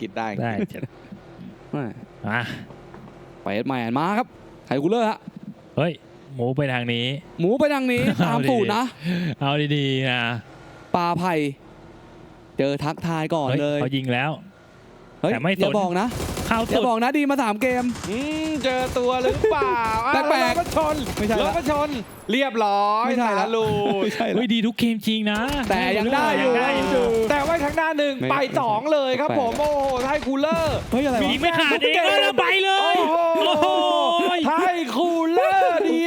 คิดได้ได้แม่อะไปแมนมาครับไทยคูลเลอร์ฮะเฮ้ย หมูไปทางนี้ หมูไปทางนี้ ตามสูตรนะ เอาดีๆนะปลาไผ่เจอทักทายก่อนเฮ้ยเลย เขายิงแล้ว เฮ้ยแต่ไม่อย่าสนบอกนะเข้าอย่าสุดบอกนะดีมาสามเกม อืมเจอตัวหรือเปล่าอะแปลกๆรถมาชนไม่ใช่รละถมาชน เรียบร้อยไม่ใช่ละตาลูดไม่ใช่ละเฮ้ยดีทุกเกมจริงนะแต่ยังได้อยู่ งได้อยู่ แต่ว่าทางด้านหนึ่งไม่ไปสองเลยครับแปลกผม โอ้โหไทยคูลเลอร์ เฮ้ยอะไรยิวะงไม่ขาดเองแล้วเราไปเลโอ้ยโห โอ้โห ไทยคูลเลอร์ดี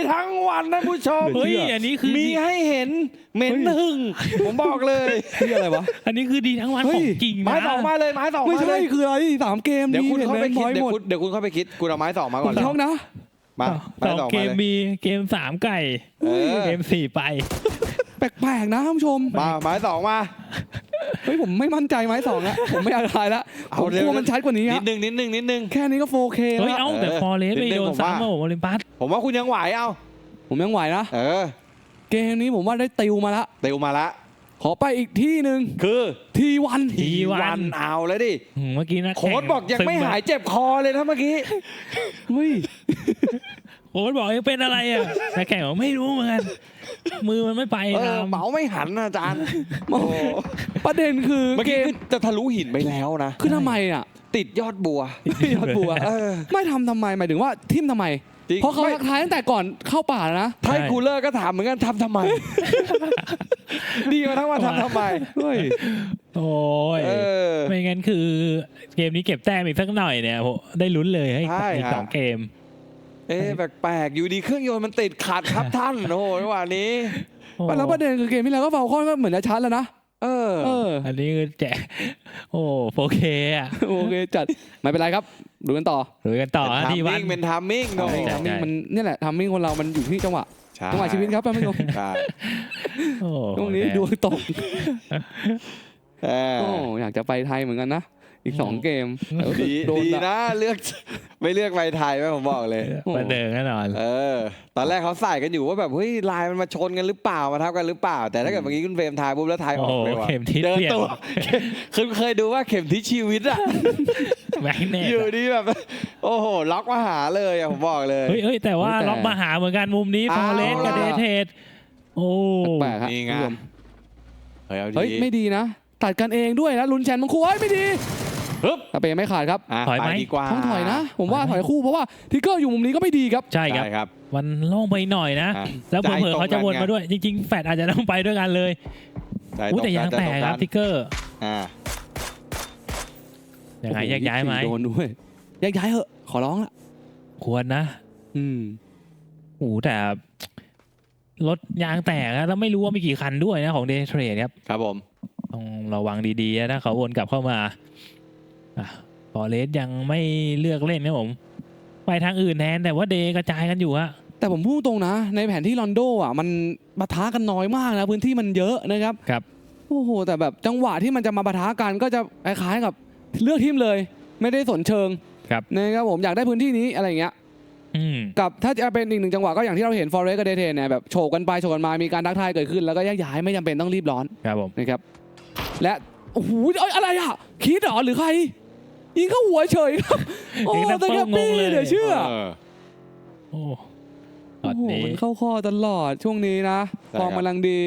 ทั้งวันนะผู้ชมเฮ้ยอันนี้คือมีให้เห็นเหม็นหึ่งผมบอกเลยเฮ้ยอะไรวะ อันนี้คือดีทั้งวันเฮ้ขย องจริงนะ ไม้สองมาเลยไม้สองไม่มาใช่เลยคืออะไรสามเกมเดี๋ยวคุณห็นเข้าไหมไปคิดพอยเดี๋ยวหมดคุณเดี๋ยวคุณเข้าไปคิดคุณเอาไม้สองมาผก่อนมเลยช็อกนะ มาไม้สองสองเกมามเลยมีเกมสามไก่เออ เกมสี่ไป แปลกๆนะท่านผู้ชมมาไม้สองมา เฮ้ยผมไม่มั่นใจไม้สองแล้วผมไม่อยากทายแล้วเอาผมเร็กว ลัวมันชัดกว่านี้นิฮะดนึงนิดนึงนิดนึง แค่นี้ก็ 4K เฮ้ยแล้วเอ้า แต่เออฟอร์เรสนิไปดนึงโดนผมว่า ซ้ำมาโอลิมปัสผมว่าคุณยังไหวเอา ผมยังไหวนะ เออเกมนี้ผมว่าได้ติวมาละ ติวมาละ ขอไปอีกที่หนึ่งคือทีวันทีวัน เอาแล้วดิอืมเมื่อกี้นะโค้ดบอกยังไม่หายเจ็บคอเลยนะเมื่อกี้เฮ้ยโค้ดบอกยังเป็นอะไรอะแต่แข่งบอกไม่รู้เหมือนกันมือมันไม่ไปเออตาม เมาไม่หันนะอาจารย์โอ้ประเด็นคือเมื่อเกกี้มคือจะทะลุหินไปแล้วนะ คือทำไมอะ ติดยอดบัว ยอดบัว เออ ไม่ทำทำไมหมายถึงว่าทิมทำไม จริง เพราะเขาไม่ทักทายตั้งแต่ก่อนเข้าป่าแล้วนะไทยคูลเลอร์ก็ถามเหมือนกันทำทำไม ดีมาทั้งวันทำทำไมเฮ้ย โอ้ยเออไม่งั้นคือ เกมนี้เก็บแต้มอีกสักหน่อยเนี่ยโหได้ลุ้นเลยให้ใช่อีกฮะ สองเกม เอ๊ะแปลกๆ อยู่ดีเครื่องยนต์มันติดขัดครับท่านโอ้โหจังหวะนี้ โอ้แล้วประเด็นคือเกมที่แล้วก็เฟลคอนก็เหมือนจะชัดแล้วนะ เออ เออ อันนี้คือแจกโอ้โอเคอะ โอเคจัด ไม่เป็นไรครับ ดูกันต่อดูกันต่อฮะทำที่วัมิ่นงเป็นทามมิ่งโอ้โหใช่ ทำมิ่งมันเนี่ยแหละทำมิ่งคนเรามันอยู่ที่จังหวะใช่จังหวะชีวิตครับท่านผู้ชมใช่โอ้ตรงนี้แดงดวงตกเออโอ้อยากจะไปไทยเหมือนกันนะ อีกสองเกมดีโดนดีละนะเลือก ไม่เลือกใบไทยไหมผมบอกเลย ประเดิมแน่นอน เออ ตอนแรกเขาใส่กันอยู่ว่าแบบเฮ้ยลายมันมาชนกันหรือเปล่ามาทับกันหรือเปล่า แต่ถ้าเกิดเมื่อกี้คุณเฟรมทายปุ๊บแล้วทายอโอ้อกโหเลยว่ะเข็มทิศเดินเปลี่ยนตัวคุณเคยดูว่าเข็มทิศชีวิตอะแม็กเนตอยู่ดีแบบ โอ้โห ล็อกมาหาเลยอะผมบอกเลยเฮ้ยเฮ้ยแต่ว่าเฮ้ยแต่ล็อกมาหาเหมือนกันมุมนี้ฟอเอาร์เรสกับเดล่ะเทสโอ้แปลกๆครับนี่ไงท่านผู้ชมเฮ้ยเอาเฮ้ยดีไม่ดีนะตัดกันเองด้วยนะลุ้นแชมป์มังคุดเฮ้ยไม่ดี ฮึบ ถ้าเป็นไม่ขาดครับอะถอยไหมไปดีกว่าต้องถอยนะ ผมว่าถอยคู่เพราะว่าทิกเกอร์อยู่มุมนี้ก็ไม่ดีครับ ใช่ครับใช่ครับมันโล่งไปหน่อยนะ อะแล้วเผลอๆใจตรงเขาจะวนกันไงมาด้วย จริง ๆ แฟดอาจจะต้องไปด้วยกันเลยใจอุ้ยตแต่รงยางใจแตกรงครับนทิกเกอร์อ่า ยังไงโอ้โหแยกย้ายไหมโดนด้วยแยกย้ายเหอะ ขอร้องละควรนะอืม โอ้โหแต่รถยางแตกนะแล้วไม่รู้ว่ามีกี่คันด้วยนะของเดย์เทรดครับ ครับผม ต้องระวังดีๆนะถ้าเขาวนกลับเข้ามา ฟอเรสยังไม่เลือกเล่นนะผม ไปทางอื่นแทนแต่ว่าเดย์กระจายกันอยู่ฮะแต่ผมพูดตรงนะ ในแผนที่ลอนโดอะมันปะทะกันน้อยมากนะพื้นที่มันเยอะนะครับครับโอ้โหแต่แบบจังหวะที่มันจะมาปะทะกันก็จะคล้ายๆกับเลือกทีมเลย ไม่ได้สนเชิงครับนะครับผมอยากได้พื้นที่นี้อะไรอย่างเงี้ยอืมกับถ้าจะเป็นอีกหนึ่งจังหวะก็อย่างที่เราเห็นฟอร์เรสกับเดเทนเนี่ยแบบโฉกกันไปโฉกกันมามีการทักทายเกิดขึ้นแล้วก็แยกย้ายไม่จำเป็นต้องรีบร้อนครับผมนะครับและโอ้โหเอ้ยอะไรอะคิดเหรอหรือใคร ยิงเข้าหัวเฉยครับ โอ้ยิงแต่แต่แกเป้างงปี้เลยเดี๋ยวเชื่อเออโอ้ตโอ้อนโหนี้มันเข้าข้อตลอดช่วงนี้นะใช่ฟอร์มครับกำลังดี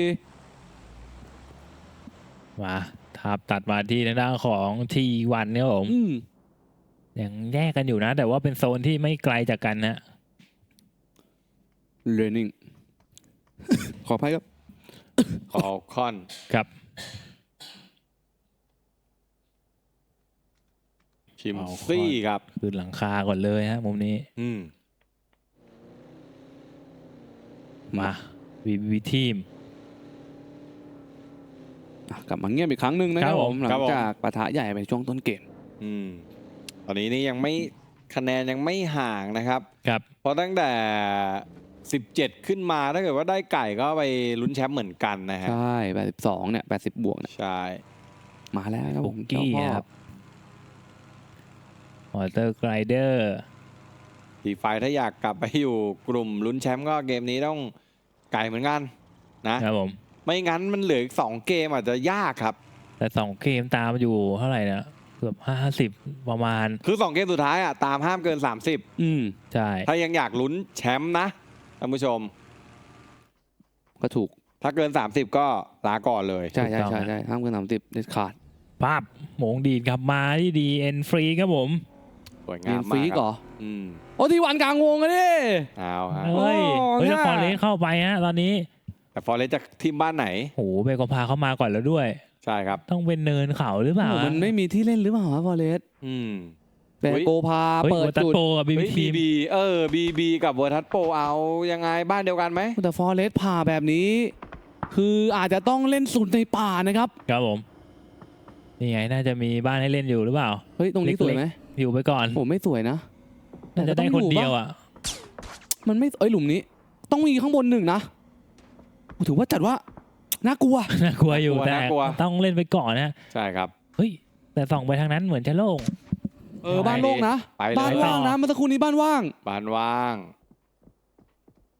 มาทับตัดมาที่ทางด้านของทีวันเนี่ยผมอืมยังแยกกันอยู่นะ แต่ว่าเป็นโซนที่ไม่ไกลจากกันนะเรนนิ่งขออภัยครับ ขอคอนครับ ชิมเอาซี่คอนครับคือหลังคาก่อนเลยฮะมุมนี้อืม มาวีวีทีม อะกลับมาเงียบอีกครั้งหนึ่งนะคครัรับบผผมมหลัครังบผม จากปะทะใหญ่ไปช่วงต้นเกมอืม ตอนนี้นี่ยังไม่คะแนนยังไม่ห่างนะครับ ครับเพราะตั้งแต่ 17 ขึ้นมาถ้าเกิดว่าได้ไก่ก็ไปลุ้นแชมป์เหมือนกันนะฮะใช่82เนี่ย80 บวกเนี่ยใช่ มาแล้วครับบุผมกกี้เจ้าพ่อครับ มอเตอร์ไกรเดอร์ทีไฟถ้าอยากกลับไปอยู่กลุ่มลุ้นแชมป์ก็เกมนี้ต้องไก่เหมือนกันนะครับผม ไม่งั้นมันเหลืออีกสองเกมอาจจะยากครับ แต่สองเกมตามอยู่เท่าไหร่นะเกือบห้าสิบประมาณ คือ2เกมสุดท้ายอะตามห้ามเกินอืมใช่30ถ้ายังอยากลุ้นแชมป์นะท่านผู้ชม ก็ถูก ถ้าเกิน 30 ก็ลาก่อนเลย ใช่ใช่ใช่ใช่ห้ามเกินสามสิบเด็ดขาด ปั๊บหมงดีดกลับมาที่ดีเอ็นฟรีครับผม สวยเรีงายมนฟมารีกกเหรออืมโอ้ทีวันกลางวงอะดิ เอาฮะเฮ้ยโอ้เฮ้ยแล้วเนี่ยฟอร์เรสเข้าไปฮะตอนนี้แต่ฟอร์เรสจะทีมบ้านไหน โหเบโกพาเข้ามาก่อนแล้วด้วย ใช่ครับ ต้องเป็นเนินเขาหรือเปล่าโอ้โหมันไม่มีที่เล่นหรือเปล่าวะฟอเรสอืม แบโกพาเฮ้ยเปิดโอตัสจุดโปกับบีเฮ้ยทีบีบีเออบีบีกับเวอร์ทัสโปเอายังไงบ้านเดียวกันไหมแต่ฟอเรสผ่าแบบนี้ คืออาจจะต้องเล่นสุดในป่านะครับ ครับผมนี่ไงน่าจะมีบ้านให้เล่นอยู่หรือเปล่า เฮ้ยตรงนี้สวยไหม อยู่ไปก่อนผมไม่สวยนะน่าจะได้คนเดียวอะ มันไม่เอ้ยหลุมนี้ ต้องมีข้างบนหนึ่งนะผมถือว่าจัดว่าน่ากลัวน่ากลัวอยู่แต่ต้องเล่นไปก่อนนะใช่ครับ เฮ้ยแต่ส่องไปทางนั้นเหมือนจะโล่ง เออบ้านโล่งนะ ไปเลย บ้านว่างนะเมื่อสักครู่นี้บ้านว่างบ้านว่าง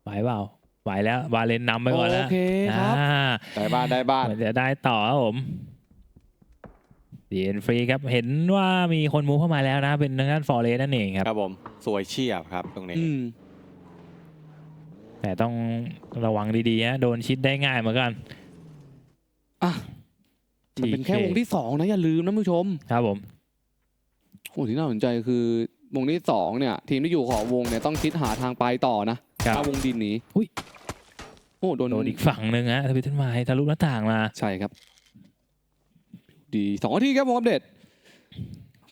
ไหวเปล่าไหวแล้วบาเลนนำไปก่อนแล้วโอเคครับ อ่าได้บ้านได้บ้าน เหมือนจะได้ต่อครับผม ดีเอ็นฟรีครับเห็นว่ามีคนมูฟเข้ามาแล้วนะ เป็นทางด้านฟอร์เรสนั่นเองครับครับผมสวยเฉียบครับตรงนี้ อืมแต่ต้องระวังดีๆฮะโดนชิดได้ง่ายเหมือนกัน อะมันเป็นแค่ TK วงที่สองนะอย่าลืมนะผู้ชมครับผมโอ้ที่น่าสนใจคือวงที่สองเนี่ย ทีมที่อยู่ขอบวงเนี่ยต้องคิดหาทางไปต่อนะครับถ้าวงดินหนีอุ๊ยโอ้โดนโดนอีกฝั่งหนึ่งฮะทวิตเตอร์ไม้ทะลุหน้าต่างมา ใช่ครับ ดีสองนาทีครับผมอัปเดต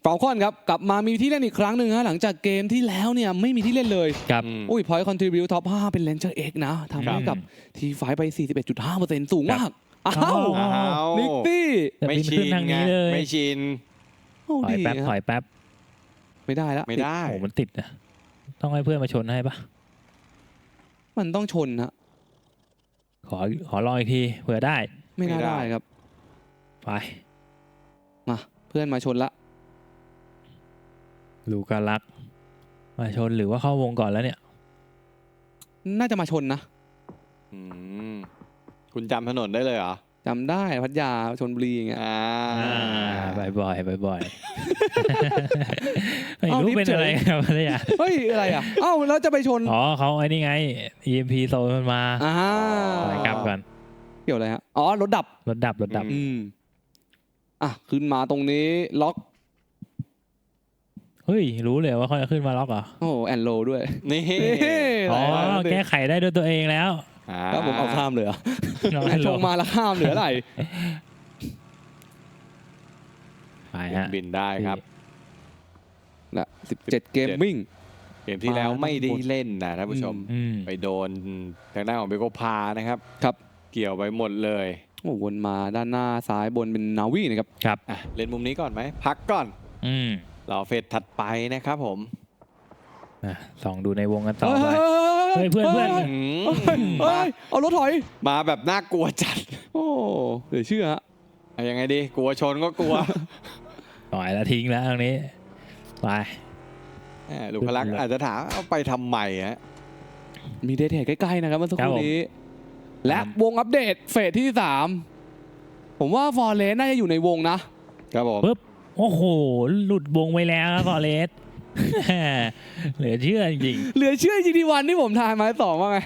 ฟอลคอนครับกลับมามีที่เล่นอีกครั้งหนึ่งฮะหลังจากเกมที่แล้วเนี่ยไม่มีที่เล่นเลย ครับอืมอุ้ยพอยต์คอนทริบิวท็อป 5 เป็นเลนเจอร์เอ็กนะทำให้กับทีไฟไป 41.5%สูงมาก อ้าวอ้าวอ้าวนิกตี้แต่ไม่บินชิขึ้นนทางไงนี้เลยไม่ชินโอ้ถอยดีแป๊บถฮะอยแป๊บ ไม่ได้แล้วไม่ได้โอ้มันติดนะ ต้องให้เพื่อนมาชนให้ปะมันต้องชนฮะขอขอลองอีกทีเผื่อได้ ไม่น่าไม่ได้ได้ครับ ไป เพื่อนมาชนละ ลูกาลัก มาชนหรือว่าเข้าวงก่อนแล้วเนี่ย น่าจะมาชนนะอืมคุณจำถนนได้เลยเหรอจำได้พัทยาชนบุรีอย่างเงี้ย อ่าบ่อยบ่อยบ่อยบ่อยๆ ไม่เอารู้รีบเป็นเฉยอะไรครับพัทยาเฮ้ย อะไรอะ เอ้าแล้วจะไปชนอ๋อเขาไอ้นี่ไง EMP โซนมันมาอ่าไปกลับก่อนเกี่ยวอะไรฮะอ๋อรถดับ รถดับรถดับ อืม อะขึ้นมาตรงนี้ล็อก เฮ้ย รู้เลยว่าเขาจะขึ้นมาล็อกเหรอโอ้แอนโลด้วย นี่อ๋อหลายร้านแก้ไขได้ด้วยตัวเองแล้วอ่าแล้วผมเอาข้ามเลยเหรอน้องให้ชลงงมาแล้วข้ามเหลืออะไรไปฮะบินได้ครับนะ17เกมมิ่งเกมที่แล้วมาไม่ได้เล่นนะท่านผู้ชมอืมไปโดนทางด้านของเบโกพานะครับ ครับ เกี่ยวไปหมดเลย โอ้วนมาด้านหน้าซ้ายบนเป็นนาวีนะครับครับอะเล่นมุมนี้ก่อนไหมพักก่อน อืมรอเฟสถัดไปนะครับผมอะส่องดูในวงกันต่อไป เฮ้เฮ้ยเพื่อนเพื่อน อืมเฮ้ยเอารถถอย มาแบบน่ากลัวจัด โอ้เหลือเชื่อฮะเอายังไงดี กลัวชนก็กลัวปล่อยแล้วทิ้งแล้วตรงนี้ไป แหมลูกพลักษณ์อาจจะถามเอาไปทำไมฮะ มีเดทเทใกล้ๆนะครับเมื่อสักคครับรู่ผม นี้ และวงอัปเดตเฟสที่3ผมว่าฟอร์เรสน่าจะอยู่ในวงนะครับผมปึ๊บโอ้โห หลุดวงไปแล้วครับฟอเรสเหลือเชื่อจริงเหลือเชื่อจีดีวันที่ผมทายมาสองว่าไง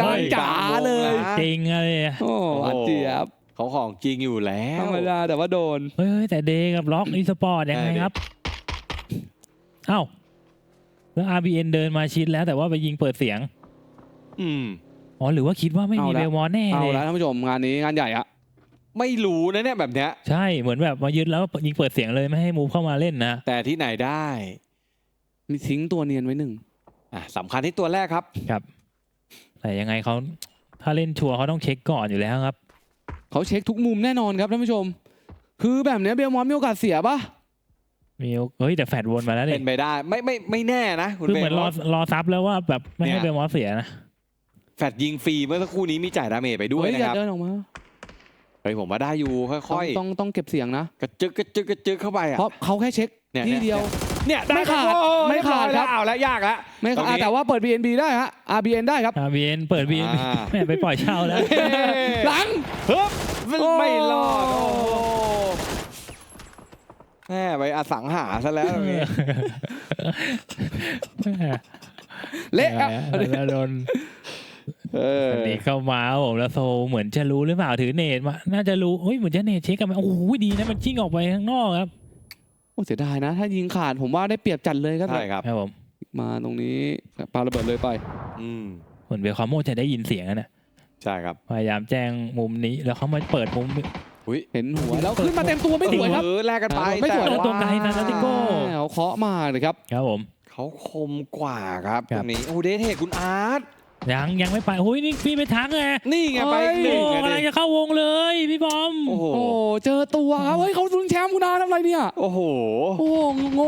กลางจ๋าเลยๆจริงเลยอะโอ้อัดเจียบเขาของจริงอยู่แล้ธรวรมดาแต่ว่าโดนเฮ้ยแต่เดย์กับล็อกอีสปอร์ตยังไงครับเอ้าแล้ว RBN เดินมาชิดแล้วแต่ว่าไปยิงเปิดเสียง อืม อ๋อหรือว่าคิดว่าไม่มีเอาละ เบลมอนแน่เอาเลยแล้วท่านผู้ชมงานนี้งานใหญ่อะไม่รู้นะเนี่ยแบบเนี้ย ใช่เหมือนแบบมายึดแล้วยิงเปิดเสียงเลยไม่ให้มูฟเข้ามาเล่นนะ แต่ที่ไหนได้มีทิ้งตัวเนียนไว้หนึ่งอะสำคัญที่ตัวแรกครับครับแต่ยังไงเขาถ้าเล่นชัวร์เขาต้องเช็คก่อนอยู่แล้วครับ เขาเช็คทุกมุมแน่นอนครับท่านผู้ชม คือแบบเนี้ยเบลมอนมีโอกาสเสียปะมีเฮ้ยแต่แฟดวนมาแล้วเป็นี่นไปได้ไม่ไม่ไม่แน่นะคุณคือเบเหมือนรอสรอซับแล้วว่าแบบไม่ให้เนี่ยเบลมอสเสียนะ แฟดยิงฟรีเมื่อสักครู่นี้มีจ่ายดาเมจไปด้วยเฮ้ยนะอย่าครับเดินออกมาเฮ้ยผมว่าได้อยู่ค่อยต้องต้องต้องเก็บเสียงนะ ๆกระจึกกระจึกกระจึกเข้าไปอะ เพราะเขาแค่เช็คเนี่ยที่เดียว เนี่ยไม่ขาดโอ้ยไม่ขาดเยอยครับแล้วเอาแล้วยากแล้ว ไม่ตรงนี้อะแต่ว่าเปิด BNB ได้ฮะ RBN ได้ครับ RBN เปิด BN อ่า แม่ไปปล่อยเช่าแล้วเฮ้หลังฮึบโอ้ไม่รอดโอ้โหแม่ไปอสังหาซะแล้วตรงนี้เละครับ แล้วโดน เอออันนี้เข้ามาครับผมแล้วโซเหมือนจะรู้หรือเปล่าถือเนตมา น่าจะรู้เฮ้ยเหมือนจะเนตเช็คกันไหมโอ้โหดีนะมันชิ่งออกไปข้างนอกครับโอ้เสียดายนะ ถ้ายิงขาดผมว่าได้เปรียบจัดเลยครับใช่ครับครับผมมาตรงนี้ปาระเบิดเลยไป อืมเหมือนเบลคาโมจะได้ยินเสียงอะนะใช่ครับพยายามแจ้งมุมนี้แล้วเขามาเปิดมุมอุ้ยเห็นหัวแล้วขึ้นมาเต็มตัวไม่สวยครับเออแลกกันไปไม่สวยแต่ตัวไกลนะนาติโก้เขาเคาะมาเลยครับครับผมเขาคมกว่าครับคตรัรบงนี้โอ้เดทเทคคุณอาร์ต ยังยังไม่ไปโอ้ยนี่พี่ไปทักไงนี่ไงไปอีกหโอ้นึ่งอะกำลังดิจะเข้าวงเลยพี่บอม โอ้โห โอ้เจอตัวครับเฮ้ยเขาลุ้นแชมป์คุณอาทำอะไรเนี่ย โอ้โห โอ้งง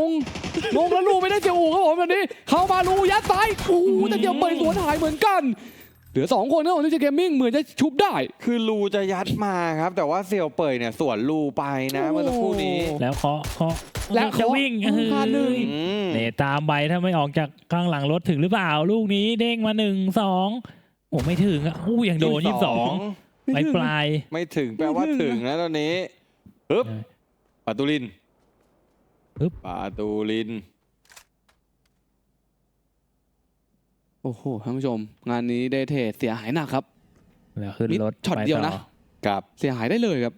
งงแล้วลูไม่ได้เจียวอูครับผมแบบนี้ เข้ามาลูยัดซ้ายโอ้โหแต่เดียวเปิดสวนหายเหมือนกัน เหลือสองคนครับผมที่จะเกมมิ่งเหมือนจะชุบได้ คือรูจะยัดมาครับ แต่ว่าเซียวเปยเนี่ยสวนรูไปนะเมื่อสักครู่นี้ แล้วเคาะเคาะแล้วจะวิ่งเคาะขาดหนึ่งอืมเนี่ยตามไปถ้าไม่ออกจากข้างหลังรถถึงหรือเปล่า ลูกนี้เด้งมาหนึ่งสองโอ้ไม่ถึงอะอู้ยังโดนยี่สิบสองไปปลายไม่ถึงแปลว่าถึงนะตอนนี้ฮึบใช่ปาตูลินฮึบปาตูลิน โอ้โหท่านผู้ชม งานนี้เดเทเสียหายหนักครับแล้วขึ้นมิดรถช็อตไปเดียวนะต่อกับเสียหายได้เลยครับ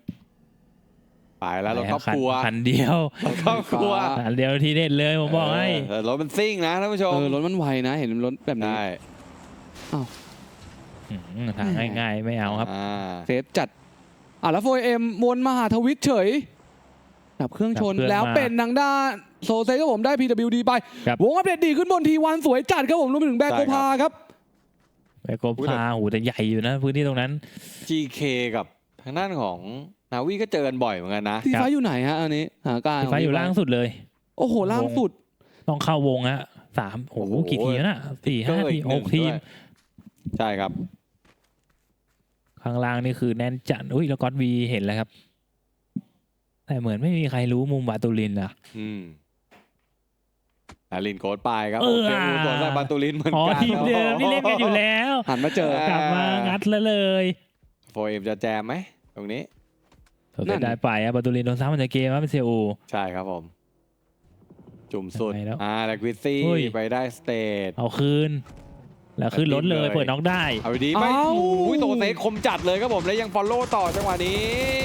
ไปแล้วรถครอบคันครัวคันเดียวรถครอบครัวคันเดียวทีเด็ดเลยผมบอกให้เแต่รถมันซิ่งนะท่านผู้ชมเออรถมันไวนะ เห็นรถแบบนี้ได้อืมทางง่ายๆไม่เอาครับอ่าเซฟจัดอะแล้วโฟเอ็มวนมาหาทวิตเฉย ดับเครื่องชนดับเครื่องแล้วมาเป็นทางด้านโซเซก็ผมได้ PWD ไป ครับวงอัปเดตดีขึ้นบนทีวันสวยจัดครับผมรวมไปถึงแบกโกพาครับไปโกพาโหแต่ใหญ่อยู่นะพื้นที่ตรงนั้น GK กับทางด้านของนาวีก็เจอกันบ่อยเหมือนกันนะ ทีครับ ฟ้าอยู่ไหนฮะอันนี้หาการไฟอยู่ล่างสุดเลย โอ้โหล่างสุด ต้องเข้าวงฮะสามโอ้โหโอ้โห กี่ทีมน่ะสี่ห้าก็ทีอีมกหหนึ่งกทีมด้วยใช่ครับ ข้างล่างนี่คือแน่นจัดอุ้ยแล้วก็อตวีเห็นแล้วครับ แต่เหมือนไม่มีใครรู้มุมบาตูลินอะอืมอาลินโกดไปครับเอโออเคตัวใส่ปาตูลินเหมือนอ๋อกันทีมเดิมที่เล่นกันอยู่แล้วหันมาเจอกลับมางัดแล้วเลยโฟเอ็มจะแจมไหมตรงนี้นั่นได้ไปอะบาตูลินโดนซ้ำมันจะเกมว่าเป็นเซอูใช่ครับผม จุ่มสุดยังไงแล้วอ่าแลกวิซี่เฮ้ยไปได้สเตทเอาคืนแล้วขึ้นรถเลยเลยเปิดน็อกได้ เอาดีๆไม่เอ้าโอ้ยโตเซคมจัดเลยครับผมแล้วยังฟอลโล่ต่อจังหวะนี้แหม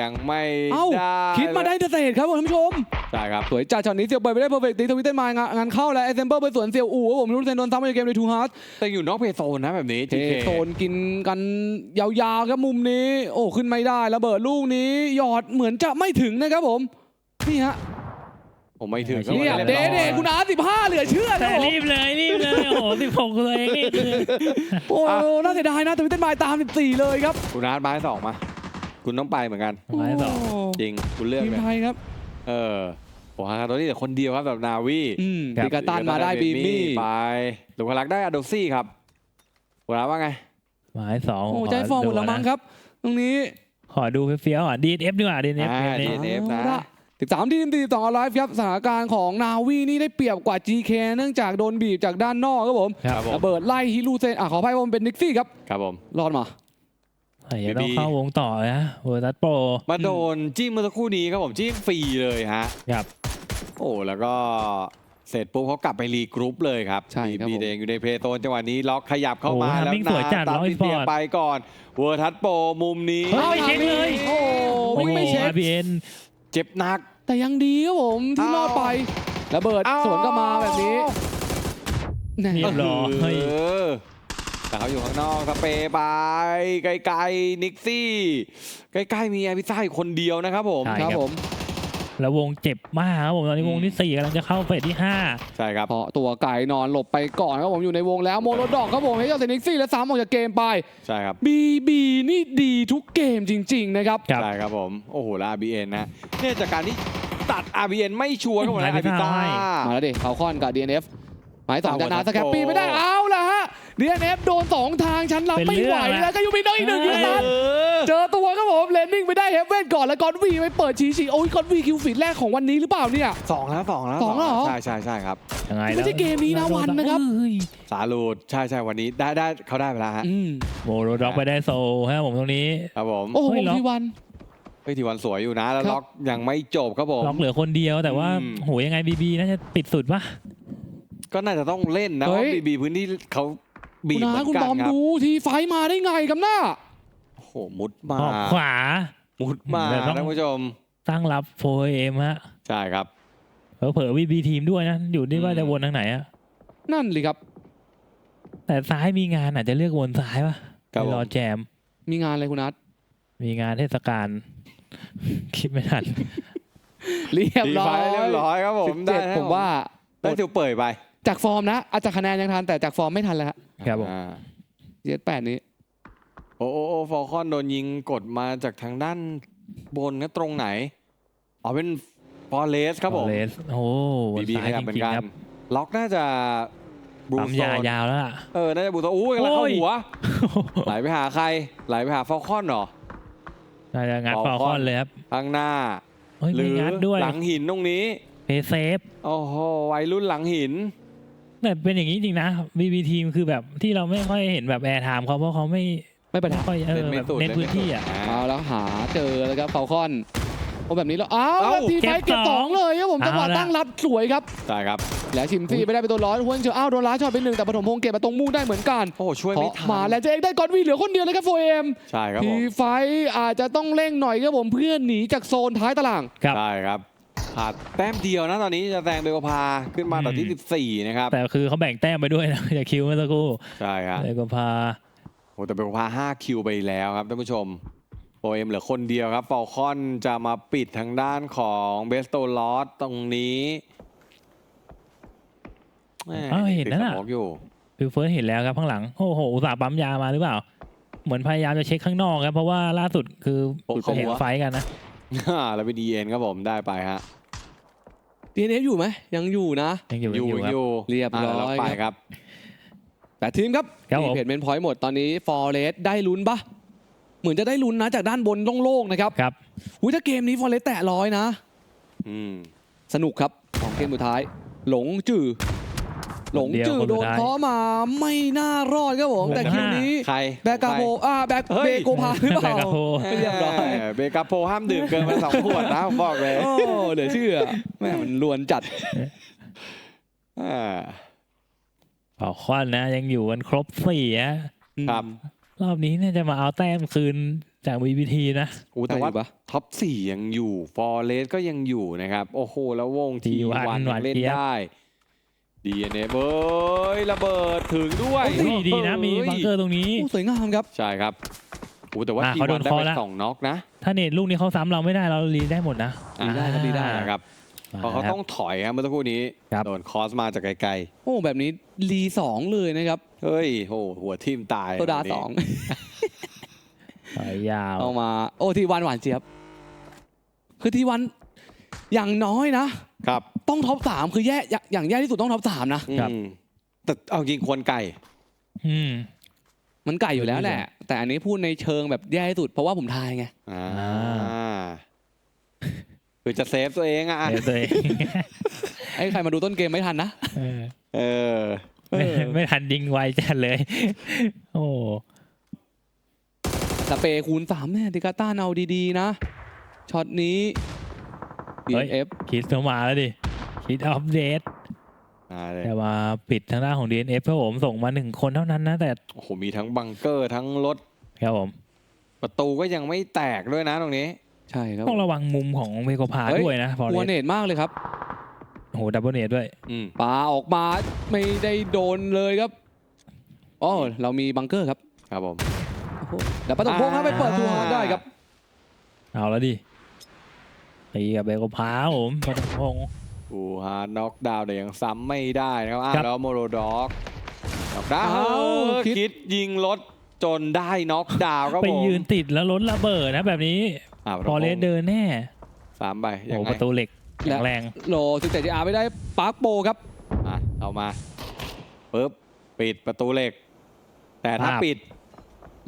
ยังไม่เอ้าได้คิดมาได้เกษตรครับผมท่านผู้ชมใช่ครับสวยจัดช็อตนี้เซียวเปิดไปได้เพอร์เฟกต์ตีทวิตเต้นมางานงานเข้าแล้วไอเซมเบอร์ไปสวนเซียวอูครับผมรู้เซนโดนซ้ำในเกมในทูฮาร์ดแต่อยู่นอกเพย์โซนนะแบบนี้เท GK โซนกินกันยาวๆครับมุมนี้ โอ้ขึ้นไม่ได้ระเบิดลูกนี้หยอดเหมือนจะไม่ถึงนะครับผมนี่ฮะผมไม่ถึงเรีเนี่ยบเดร้อยเดคุณอาร์สิบห้าเหลือเชื่อนะแต่ผมรีบเลยรีบเลย โอ้โหสิบหกตัวเองนี่คือโอ้น่าเสียดายนะทวิตเต้นมายตาม14เลยครับคุณอาร์ตมาให้สองมา คุณต้องไปเหมือนกันหมายสอง จริงคุณเลือกทีมเลยไทยครับ เออโอ้ฮาตัวนี้แต่คนเดียวครับแบบนาวีอืมครับ ดิกาตันมาได้บีมี่ไปลุคลักษ์ได้อโดซี่ครับคุณอาร์ตว่าไง หมายสองโอ้ใจฟองหมดละมั้งครับ ตรงนี้ ขอดูเฟี้ยวๆอะดีเอฟดีกว่าดีเอฟอ่า นี่ DNF นะเอาละ13ทีม42อ l ไลฟ์ครับสถานการณ์ของนาวีนี่ได้เปรียบกว่า GK เนื่องจากโดนบีบจากด้านนอกครับผมครับผมระเบิดไล่ฮิรูเซนอะขออภัยว่ามันเป็นนิกซี่ครับ ครับผม รอดมา เฮ้ยต้องเข้าวงต่อนะเวอร์ตัสโปรมาโดนจิ้มเมื่อสักครู่นี้ครับผมจิ้มฟรีเลยฮะครับโอ้แล้วก็เสร็จปุ๊บเขากลับไปรีกรุ๊ปเลยครับใช่ครับบีผมเดงอยู่ในเพลย์โซนจังหวะนี้ล็อกขยับเข้ามาโอ้แล้วทำมิ่งสวยจัดตัดร้อยที่เสียปอนด์ไปก่อน เวอร์ทัสโปรมุมนี้เฮ้ยไม่ช็คเลยโอ้วิ่งไม่เช็คอาร์พีเอ็นเจ็บหนัก แต่ยังดีครับผมที่เอารอดไประเบิดเอาสวนก็มาแบบนี้แน่เรียบร้อยเออ แต่เขาอยู่ข้างนอกสเปรย์ไปไกลๆนิกซี่ ใกล้ๆมีอาพิซ่าอีกคนเดียวนะครับผมใช่ครับผม แล้ววงเจ็บมากครับผมตอนนี้วงที่สี่กำลังจะเข้าเฟสที่ห้า ใช่ครับ เพราะตัวไก่นอนหลบไปก่อนครับผมอยู่ในวงแล้วโมโลดอกครับผมให้เจ้าเซนิกซี่และซ้ำออกจากเกมไปใช่ครับ บีบีนี่ดีทุกเกมจริง ๆ นะครับ ครับ ใช่ครับผม โอ้โห แล้ว RBN นะ เนี่ยจากการที่ตัด RBN ไม่ชัวร์ครับผมนะไม่อาพิได้ซ่าให้มาแล้วดิเขาคอนกับ DNF หมายสองเอาจะนาวัสนแคปปี้โตไม่ได้เอาละฮะ DNF โดนสองทางฉันรับเป็นไม่เรื่ไหวองละแล้วก็ยูมินน้องอีกหนึ่งเอคิอวตันเออเจอตัวครับผมเลนนิ่งไปได้เฮฟเว่นก่อนแล้วกอนวีไปเปิดชีชีโอ้ยกอนวีคิวฟีดแรกของวันนี้หรือเปล่าเนี่ยสองแล้วสองแล้วสองแล้วเหรอใช่ใช่ใช่ครับยังไงไม่ใช่เกมนี้นะวันนะครับเฮ้ยสาลูดใช่ใช่วันนี้ได้ได้เขาได้ไปแล้วฮะอืมโมโรด็อกไปได้โซลครับผมตรงนี้ครับผมโอ้โหเฮ้ยเหรอทีวันฮ้ยทีวันสวยอยู่นะ แล้วครับล็อกยังไม่จบครับผมล็อกเหลือคนเดียวแต่ว่าอืมโหยังไงบีบีน่าจะติดสุดปะก็น่าจะต้องเล่นนะเฮ้ว่ายบีบีพื้นที่เขา บีคุณบเหมืนาอนคุณกันบอมครับดูทีไฟมาได้ไงครับหน้า โอ้โหมุดมาออกขวา มุดมาเดี๋ยวต้อง ท่านผู้ชมตั้งรับโฟเอ็มฮะใช่ครับ เผลอวีบีทีมด้วยนะ อยู่ที่ว่าอืม จะวนทางไหนอะนั่นเลยครับ แต่ซ้ายมีงานอาจจะเลือกวนซ้ายปะครับไปรอผมแจม มีงานอะไรคุณนัทมีงานเทศกาล คิดไม่ทัน เรียบทีร้อไฟยเรียบร้อยครับผมสิบเจ็ดได้ผมว่า ได้ติวเปิดไปจากฟอร์มนะอาจจะคะแนนยังทันแต่จากฟอร์มไม่ทันแล้วฮะ ครับผมอ่าเจ็ดแปดนี้ โอ้โอ้โอ้ฟอลคอนโดนยิงกดมาจากทางด้านบนนะตรงไหน อ๋อเป็นฟอเรสครับผม เลสโอ้วนบีบีซ้าขยยับจเหมือรินงกัน ๆครับล็อกน่าจะบรูปั๊มโซยานยาวแล้วล่ะ เออ น่าจะบรูโซนอู้ยกำลังเข้าโอ้ย หัว ไหลไปหาใคร ไหลไปหาฟอลคอนเหรอ น่าจะงัดฟฟออลลคคออนนเลยครับข้างหน้า เฮ้ยหรืมีงัดด้วยหลังหินตรงนี้ เพย์เซฟโอ้โหวัยรุ่นหลังหิน แต่เป็นอย่างนี้จริงนะบีบีทีมคือแบบที่เราไม่ค่อยเห็นแบบแอร์ไทม์เขาเพราะเขาไม่ไม่เป็นไรไม่ค่อยเออเล่นไม่แบบสุดเน้นเล่นไม่พื้นที่อะสุดเอาแล้วหาเจอแล้วครับเฟลคอนโอ้แบบนี้แล้วอ้าวเอ้า แล้วทีไฟเก็เก็บบสสอองงเลยครับผมจังหวะเอาละ ตั้งรับสวยครับ ใช่ครับ แล้วชิมซี่ไม่ได้ไปตัวร้อยทวนเชียวอ้าวโดนล้าช็อตไปหนึ่งแต่ปฐมพงษ์เก็บมาตรงมุ่งได้เหมือนกันโอ้โหช่วยเพไม่ราะทันมาแล้วเจะเองได้ก่อนวีเหลือคนเดียวเลยครับโฟเอ็มใช่ครับทีผมไฟอาจจะต้องเร่งหน่อยครับผมเพื่อหนีจากโซนท้ายตาราง ครับ ใช่ครับ ขาดแต้มเดียวนะตอนนี้จะแซงเบลพาขึ้นมาต่อที่อืม14 นะครับ แต่คือเขาแบ่งแต้มไปด้วยนะอย่าคิวเมื่อสักครู่ใช่ครับเลยก็พาโอ้แต่เบลพา5คิวไปแล้วครับท่านผู้ชมโอเอ็มเหลือคนเดียวครับฟอลคอนจะมาปิดทางด้านของเบสโตลอสตรงนี้แม่อ้าวเห็นนั่นติดน่ะสโมกอยู่ฟิลเฟิร์สเห็นแล้วครับข้างหลังโอ้โหอุตส่าห์ปั๊มยามาหรือเปล่า เหมือนพยายามจะเช็คข้างนอกครับ เพราะว่าล่าสุดคือโอ้เขาเห็นหัวไฟท์กันนะแล้วเป็นดีเอ็นครับผมได้ไปฮะ ดีเออยู่ไหมยังอยู่นะ ยังอยู่อยังยู่อยู่ครับอยู่เรียบร้อยะแล้วไปครับแต่ทีมครับครับผมเพจเมนพอยต์หมดตอนนี้ฟอร์เรสได้ลุ้นปะเหมือนจะได้ลุ้นนะจากด้านบนโล่งๆนะครับครับอุ้ยถ้าเกมนี้ฟอร์เรสแตะร้อยนะอืมสนุกครับของเกมสุดท้าย หลงจื่อ หลงจื่อคนเดีโดยวนคนสุดท้ายเคาะมาไม่น่ารอดครับผมหกแต่คิวนี้ใครแบกกาโพอ่าแบกเฮ้ยเบโกพาหรือเปแบล่ากกาโพเรียบร้อยแหมเบกาโพห้ามดื่มเกินมาสองขวดนะผมบอกเลยโอ้เหลือเชื่อแม่มันลวนจัดอ่าเป่าควันนะ ยังอยู่กันครบสี่อะครับ รอบนี้เนี่ยจะมาเอาแต้มคืนจากบีบีทีนะอู้แต่แต่ว่าว่าท็อปสี่ยังอยู่ฟอร์เรสก็ยังอยู่นะครับ โอ้โห แล้ววงที T1 วันหวานเล่นเจี๊ยบได้ ดีเอ็นเอเบ้ยระเบิดถึงด้วยโอ้ยดีนะมีบังเกอร์ตรงนี้โอ้สวยงามครับ ใช่ครับอู้แต่ว่าอะทีเขาโดวันนได้เคาะไปแล้วสองน็อกนะถ้าเน็ตลูกนี้เขาซ้ำเราไม่ได้เรารีได้หมดนะดีได้ครับดีได้อ่าครับ เพราะเขาต้องถอยครับเมื่อสักครู่นี้ครับ โดนคอสมาจากไกลโอ้แบบนี้รีสองเลยนะครับๆ เฮ้ยโหหัวทิ่มตายโซดาวันนี้สองสายยาว เอามา โอ้ทีวันหวานเจี๊ยบ คือทีวัน อย่างน้อยนะครับต้องท็อปสามคือแย่อย่างอย่างแย่ที่สุดต้องท็อปสามนะอืมแต่เอาจริงควรไก่ อืม มันไก่อยู่แล้วแหละ แต่อันนี้พูดในเชิงแบบแย่ที่สุดเพราะว่าผมทายไง อ่าอ่าคือจะเซฟตัวเองอะ เดี๋ยวตัวเองไอ้ใครมาดูต้นเกมไม่ทันนะ เออเออ ไม่ไม่ทันยิงไวจัดเลย โอ้สเปรย์คูณสามเนี่ยดิกาต้าเอาดีๆนะ ช็อตนี้ DNF คิดเข้ามาแล้วดิ คิดอัปเดต มาเลยแต่ว่าปิดทางด้านของ DNF ครับผมส่งมาหนึ่งคนเท่านั้นนะ แต่โอ้โหมีทั้งบังเกอร์ทั้งรถครับผม ประตูก็ยังไม่แตกด้วยนะตรงนี้ ใช่ครับต้องระวังมุมของเมโกพาเฮ้ยด้วยนะพอหัวเลเนสตมากเลยครับโอ้โหดับเบิลเนตด้วย อืมปาออกมาไม่ได้โดนเลยครับอ๋อเรามีบังเกอร์ครับครับผมโอ้โหแล้วปฐมพงษ์ครับไปเปิดตัวได้ครับเอาแล้วดิ ตีกับเบโกพาครับผมปฐมพงษ์อูฮาน็อกดาวน์แต่ยังซ้ำไม่ได้นะครับอ้าวครับแล้วโมโรด็อกน็อกดาวน์อ้าวเออคิด คิดยิงรถจนได้น็อกดาวน์ครับไปผมยืนติดแล้วล้นระเบิดนะแบบนี้อ่าพอเลสเดินแน่สามไปโอ้ยังโหไงประตูเหล็กแข็งแรง โลสิบเจ็ดจีอาร์ไม่ได้ปาร์คโบครับ อะเอามาปึ๊บปิดประตูเหล็ก แต่ถ้าครับ ปิด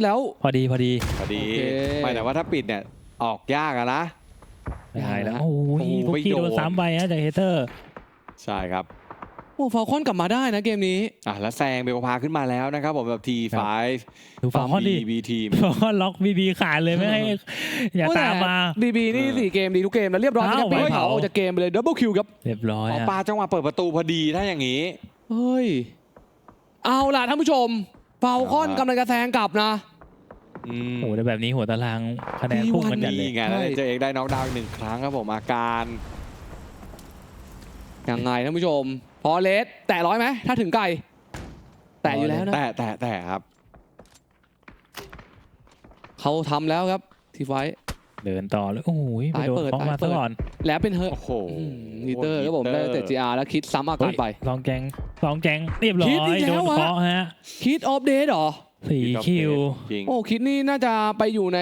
แล้ว พอดีพอดี พอดีโอเค ไม่แต่ว่าถ้าปิดเนี่ยออกยากอะนะ ยังไงแล้วยากนะโอ้โหโอ้โหทุกไม่ทีโดนโดนซ้ำไปนะจากเฮเตอร์ ใช่ครับโโอ้ฟาคอนกลับมาได้นะเกมนี้อะแล้วแซงเบลพาขึ้นมาแล้วนะครับผมแบบ T5 ดูฟอร์คอนดิ B ทีมฟอร์คอนล็อกบีบีขาดเลยไม่ให้อย่าตามมาบีบีนี่เออสี่เกมดีทุกเกมแล้วเรียบร้อยอ้าวจะปีไว้เผาเผาออกจากเกมไปเลยดับเบิลคิวครับเรียบร้อยอ๋ออะปาจังหวะเปิดประตูพอดีถ้าอย่างนี้เฮ้ยเอาล่ะท่านผู้ชมฟาคอนครับกำลังจะแซงกลับนะ อืมโอ้โหแต่แบบนี้หัวตารางคะแนนพุ่งกันจัดเลย นี่ไงแล้วเจอเอกได้น็อกดาวน์อีกหนึ่งครั้งครับผมอาการยังไงท่านผู้ชม พอเลสแตะร้อยไหมถ้าถึงไก่ แตะอยู่แล้วนะ แต่แต่แต่ครับเขาทำแล้วครับทีไฟท์เดินต่อเลยโอ้โหไปสายโดนเปิดเคาะสายมาเปิซะด ก่อนแล้วเป็นเฮอโอ้โหนีเตอร์ครับผมได้แต่จีอาร์แล้วคิดซ้ำอาการไป ลองแจงลองแจงเรียบร้อคิดยอีกแล้โดวนอะเคาะฮะ คิดออฟเดตหรอ สี่คิว จริง โอ้คิดนี่น่าจะไปอยู่ใน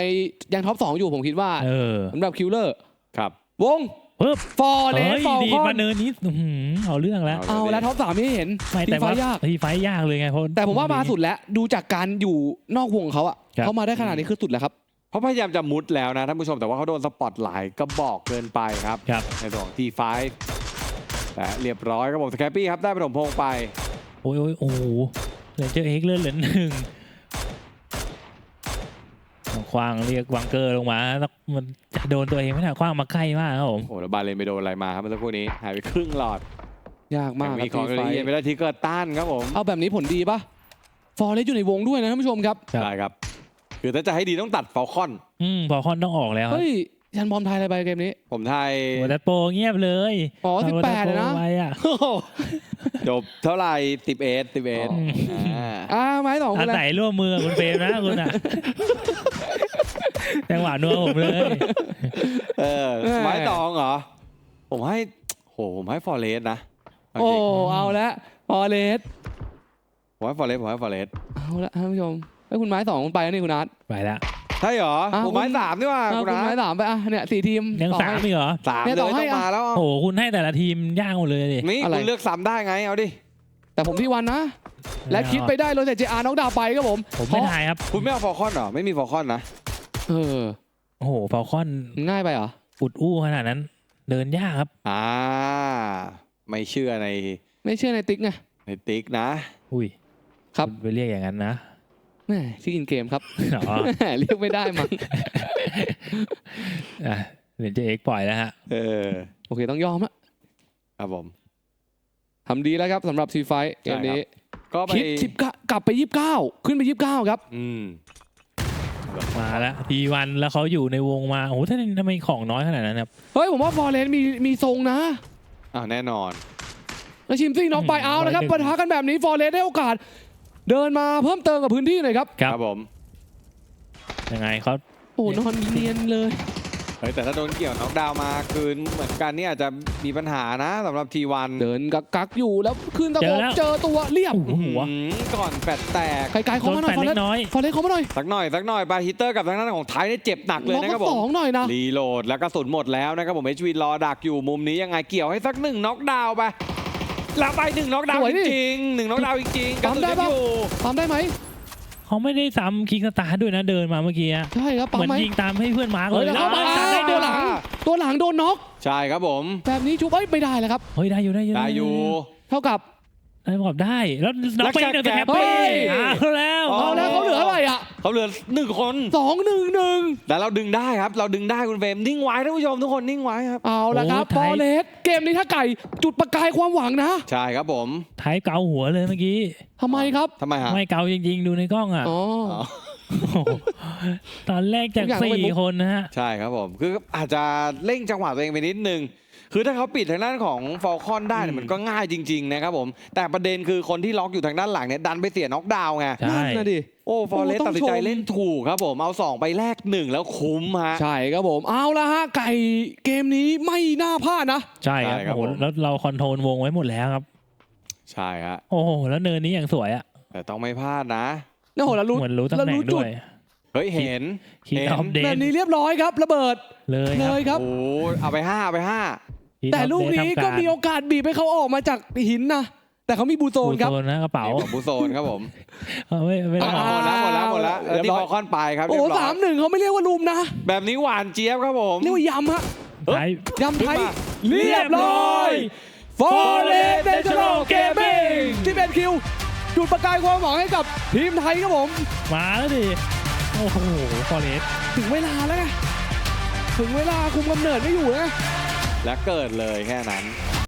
ยังท็อป2อยู่ผมคิดว่าเออสำหรับคิวเลอร์ ครับ วงปึ๊บฟอร์เลเฮ้สยฟอร์ดีคอมานเนินนี้อื้อหือเอาเรื่องแล้วเอาเอาแล้วท็อปสามไม่เห็นไม่ทีแต่ไฟว่าท์ยาก ทีไฟท์ยากเลยไงเพราะ แต่ผมว่ามาสุดแล้วดูจากการอยู่นอกวงเขาอะครับ เขามาได้ขนาดนี้คือสุดแล้วครับ เพราะพยายามจะมุดแล้วนะท่านผู้ชมแต่ว่าเขาโดนสปอตหลายก็บอกเกินไปครับ ครับในตัวของ T5 แต่เรียบร้อยครับผมสแคปปี้ครับได้ปฐมพงษ์ไป โอ้ยโอ้ยโอ้โหเหลือเจอเอ็กเลื่อนเหลือหนึ่ง คว้างเรียกวังเกอร์ลงมาแล้วมันจะโดนตัวเองไหมน่ะคว้างมาใกล้มากครับผม โอ้โหแล้วบาเลนไปโดนอะไรมาครับเมื่อสักครู่นี้หายไปครึ่งหลอดยากมากยังครัมีบของทีไฟละเอียดท์ไม่ได้ที่เกิดต้านครับผมเอาแบบนี้ผลดีปะฟอร์เลสอยู่ในวงด้วยนะท่านผู้ชมครับ ครับใช่ครับ คือถ้าจะให้ดีต้องตัดฟอลคอน อืมพอคอนต้องออกแล้วเฮ้ยยันบอมไทยอะไรไปเกมนี้ ผมไทยโอ้แต่โปรเงียบเลยอ๋อเา18โปรเลยนะไปอะจบเท่าไหร่สิบเอ็ดสิบเอ็ดอืมอ่า อ่าไม้สองคอานแล้วศัยร่วมมือกับคุณเฟรมนะคุณอะ จังหวะนัวผมเลยเออไม้ตองเหรอ ผมให้โหผมให้ฟอร์เรสนะโอ้จริงเอาละฟอร์เลสผมให้ฟอร์เรสผมให้ฟอร์เรสเอาละท่านผู้ชมไอ้ยคุณไม้สองคุณไปแล้วนี่คุณนัท ไปละใช่เหรออ้าวผมไม้สามนี่หว่าเอาคุณคุณนะไม้สามไปอะเนี่ยสี่ทีมยังต่อสามให้ อีกเหรอสามเนี่ยเลต่อยให้ต้องมาแล้วโอ้โหคุณให้แต่ละทีมยากหมดเลยดินี่อะไร คุณเลือกซ้ำได้ไงเอาดิแต่ผมที่วันนะ และคิดไปได้โรเจเจอาร์น็อกดาวน์ไปครับผมผมเพไม่ราะทายครับ คุณไม่เอาฟอลคอนเหรอไม่มีฟอลคอนนะ เออ โอ้โหฟอลคอนง่ายไปเหรอ อุดอู้ขนาดนั้น เดินยากครับ อ่า ไม่เชื่อใน ไม่เชื่อในติ๊กไงในติ๊กนะ อุ้ยครับ ณไปเรียกอย่างนั้นนะแหม่ชื่ออินเกมครับ อ๋อ แหม่เรียกไม่ได้มั้งอะเดี๋ยวเจะเอ็กปล่อยแล้วฮะ เออ โอเคต้องยอมอะครับผม ทำดีแล้วครับสำหรับซีไฟเกมนี้ ก็ไปคิดสิบกลับไปยี่สิบเก้าขึ้นไปยี่สิบเก้าครับ อืม มาแล้วทีวันแล้วเขาอยู่ในวงมาโอ้โหท่านทำไมของน้อยขนาดนั้นครับเฮ้ยผมว่าฟอร์เรนมีมีทรงนะอ้าวแน่นอน แล้วชิมซิ่งน็อกไปเอาแล้วครับปะทะกันแบบนี้ฟอร์เรนได้โอกาส เดินมาเพิ่มเติมกับพื้นที่หน่อยครับ ครับผมยังไงเขาโอ้นอนเนียนเลย เฮ้ยแต่ถ้าโดนเกี่ยวน็อกดาวน์มาคืนเหมือนกันนี่อาจจะมีปัญหานะสำหรับทีวันเดินกักกักๆอยู่แล้วขึ้นตะโกนเจอตัวเรียบโอ้โหหัวก่อนแฟดแตกไกลๆโดเขานมาหน่แฟอยนฟอร์เรเล็นกน้อยฟอร์เรนเขามาหน่อยสักหน่อยสักหน่อยบาฮิตเตอร์กับทางด้านของไทยเนี่ยเจ็บหนักเลยน็อกนะครับมาผสมองหน่อยนะรีโหลดแล้วกระสุนหมดแล้วนะครับผมเอชวีรอดักอยู่มุมนี้ยังไงเกี่ยวให้สักหนึ่งน็อกดาวน์ไปแล้วไปหนึ่งน็อกดาวน์สวยจดิริงๆหนึ่งน็อกดาวน์จริงๆกระปั๊มสุนได้ยังปะอยู่ปั๊มได้ไหม เขาไม่ได้ซ้ำคิกสตาร์ทด้วยนะเดินมาเมื่อกี้อะใช่ครับเหปั๊มมือนไหมยิงตามให้เพื่อนมาร์กเฮ้เลยยแล้วแล้วเข้ามาตัดได้ตัด้ววยหลัง ตัวหลังโดนน็อกใช่ครับผมแบบนี้ชุบเอ้ยไม่ได้เลยครับ เฮ้ยได้อยู่ได้อยู่ได้อยู่ เท่ากับ ได้บอกได้แล้วน้องไปหนึ่งแต่แคปเฮ้ปี้ยเอาแล้ว เอาแล้วเขาเหลืออะไรอะ เขาเหลือหนึ่งคน สองหนึ่งหนึ่งแต่เราดึงได้ครับ เราดึงได้คุณเฟรมนิ่งไว้ท่านผู้ชมทุกคนนิ่งไว้ครับ เอาละครับฟอร์เรสเกมนี้ถ้าไก่จุดประกายความหวังนะใช่ครับผมไทยเกาหัวเลยเมื่อกี้ ทำไมครับ ทำไมฮะไม่เกาจริง ๆ ดูในกล้องอะอ๋อ อ๋อ โอ้โหตอนแรกจากทุกอย่างต้องสี่เป็นมุก คนนะฮะ ใช่ครับผม คืออาจจะเร่งจังหวะตัวเองไปนิดนึง คือถ้าเขาปิดทางด้านของฟอลคอนได้เนี่ยอืมมันก็ง่ายจริง ๆ นะครับผม แต่ประเด็นคือคนที่ล็อกอยู่ทางด้านหลังเนี่ยดันไปเสียน็อกดาวน์ไง ใช่ นั่นนะดิ โอ้ฟอร์เรสโอ้ต้องตัดสินใจชม เล่นถูกครับผม เอา 2 ไปแลกหนึ่งแล้วคุ้มฮะ ใช่ครับผม เอาละฮะ ไก่เกมนี้ไม่น่าพลาดนะ ใช่ครับใช่ครับโอ้โหผม แล้วเราคอนโทรลวงไว้หมดแล้วครับ ใช่ฮะ โอ้โห แล้วเนินนี้อย่างสวยอะ แต่ต้องไม่พลาดนะ โอ้โหแล้วรู้เหมือนรู้ตำแล้วแหน่งจุด้ดวย เฮ้ย เห็น คิดเห็น ออฟเดแบบนนี้เรียบร้อยครับ ระเบิดเลยเลครับ ยครับ โอ้เอาไปห้าเอาไปห้า Kick แต่ลูกนี้ก็มีโอกาสบีบให้เขาออกมาจากหินนะแต่เขามีบูโซนครับบูโซนนะกระเป๋าบูโซนครับผมไม่ไม่หมดแล้วหมดแล้วหมดแล้วตีคอค่อนปลายครับโอ้สามหนึ่งเขาไม่เรียกว่าลุมนะ แบบนี้หวานเจี๊ยบครับผมนี่ว่ายำฮะยำไทยเรียบร้อยฟอร์เรสเนชั่นแนลเกมมิ่งที่เป็นคิวจุดประกายความหวังให้กับทีมไทยครับผม มาแล้วดิโอ้โหฟอร์เรสถึงเวลาแล้วไงถึงเวลาคุมกำเนิดไม่อยู่แล้ว และเกิดเลยแค่นั้น